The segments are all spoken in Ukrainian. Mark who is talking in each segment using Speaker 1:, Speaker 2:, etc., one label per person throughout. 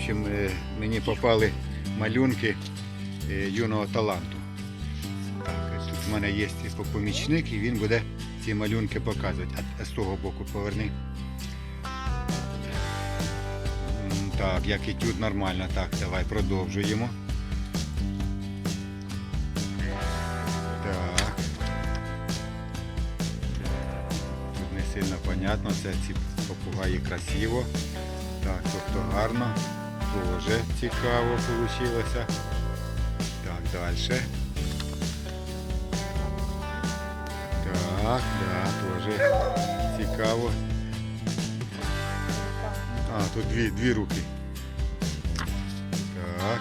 Speaker 1: общем, е, мені попали малюнки е, юного таланту. Так, тут в мене є помічник і він буде ці малюнки показувати. А- з того боку поверни. Так, як етюд нормально. Так, давай продовжуємо. Так. Тут не сильно понятно, це ці попугаї красиво. Так, тобто гарно. Дуже цікаво вийшло. Так, далі. Так, да, теж цікаво. А, тут дві, дві руки. Так.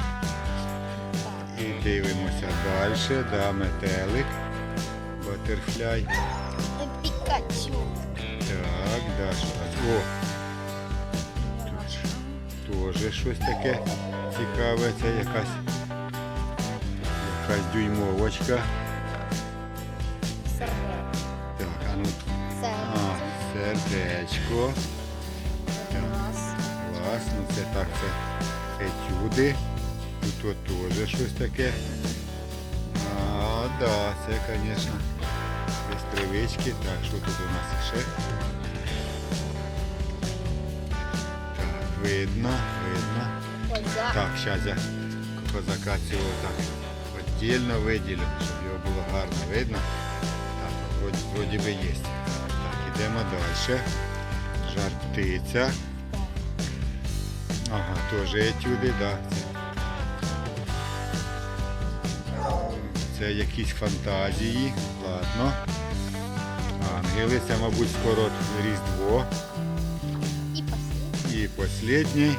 Speaker 1: І дивимося далі. Да, метелик. Батерфляй.
Speaker 2: Пікачу.
Speaker 1: Так, да, що? О! Теж щось таке цікаве. Це якась якась дюймовочка. Так, а ну. А, сердечко. Клас, ну це так, це етюди. Тут теж щось таке. А, да, це, звісно, тривички. Так, що тут у нас ще? Так, видно, видно. Так, зараз я козака цього так віддільно виділю, щоб його було гарно видно. Так, вроді, вроді би є. Так, ідемо далі. Жар птиця. Ага, теж етюди, да. Це якісь фантазії. Ладно. Ангели, це, мабуть, скоро Різдво.
Speaker 2: І
Speaker 1: останній.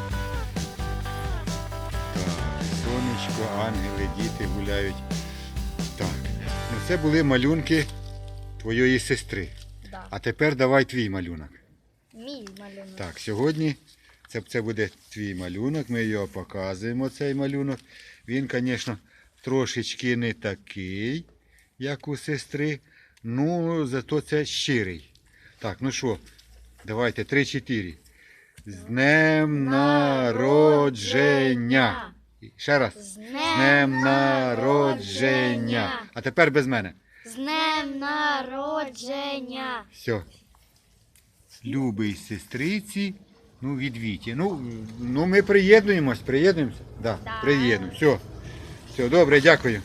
Speaker 1: Сонечко, ангели, діти гуляють. Так. Ну це були малюнки твоєї сестри.
Speaker 2: Да.
Speaker 1: А тепер давай твій малюнок.
Speaker 2: Мій малюнок.
Speaker 1: Так, сьогодні це, це буде твій малюнок. Ми його показуємо, цей малюнок. Він, звісно, трошечки не такий, як у сестри. Ну, зато це щирий. Так, ну що, давайте, три-чотири. З днем народження. Ще раз. З днем народження. А тепер без мене.
Speaker 2: З днем народження.
Speaker 1: Все. Любий сестриці, ну від Віті. Ну, ну ми приєднуємось, приєднуємося? Да,
Speaker 2: Да.
Speaker 1: приєднуємо. Все. Все, добре, дякую.